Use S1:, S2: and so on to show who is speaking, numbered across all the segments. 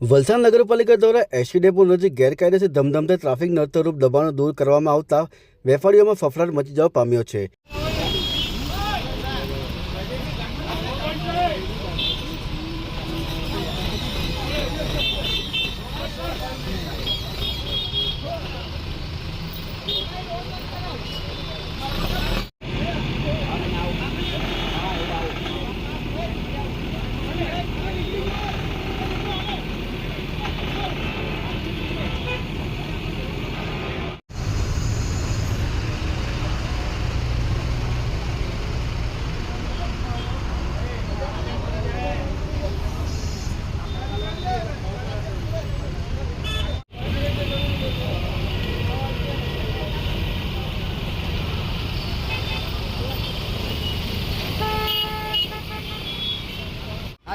S1: વલસાડ નગરપાલિકા દ્વારા ST depot નજીક ગેરકાયદેસર ધમધમતા ટ્રાફિક નડતરરૂપ દબાણો દૂર કરવામાં આવતા વેપારીઓમાં ફફડાટ મચી જવા પામ્યો છે.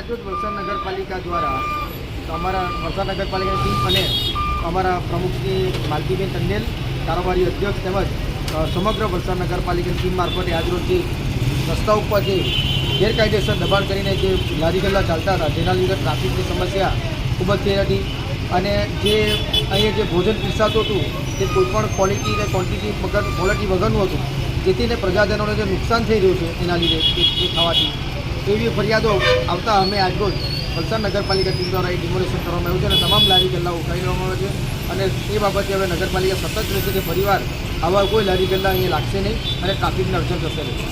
S2: આજરોજ વલસાડ નગરપાલિકા દ્વારા અમારા વલસાડ નગરપાલિકાની ટીમ અને અમારા પ્રમુખશ્રી માલતીબેન તંડેલ કારોબારી અધ્યક્ષ તેમજ સમગ્ર વલસાડ નગરપાલિકાની ટીમ મારફતે આજરોજ જે રસ્તા ઉપર જે ગેરકાયદેસર દબાણ કરીને જે લારી ગલ્લા ચાલતા હતા, જેના લીધે ટ્રાફિકની સમસ્યા ખૂબ જ થઈ હતી અને જે અહીંયા જે ભોજન પીરસાતું હતું, તે કોઈપણ ક્વોલિટી અને ક્વોન્ટિટી વગર ક્વોલિટી વગરનું હતું, જેથી ને પ્રજાજનોને જે નુકસાન થઈ રહ્યું છે, એના લીધે એ ખાવાથી એવી ફરિયાદો આવતા અમે આજરોજ વલસાડ નગરપાલિકા ટીમ દ્વારા એ ડિમોલેશન કરવામાં આવ્યું છે અને તમામ લારી ગલ્લા ઉઠાવી લેવામાં આવે છે. અને એ બાબતે હવે નગરપાલિકા સતત રહેશે કે પરિવાર આવા કોઈ લારી ગલ્લા અહીંયા લાગશે નહીં અને ટ્રાફિકને અડચણ થશે નહીં.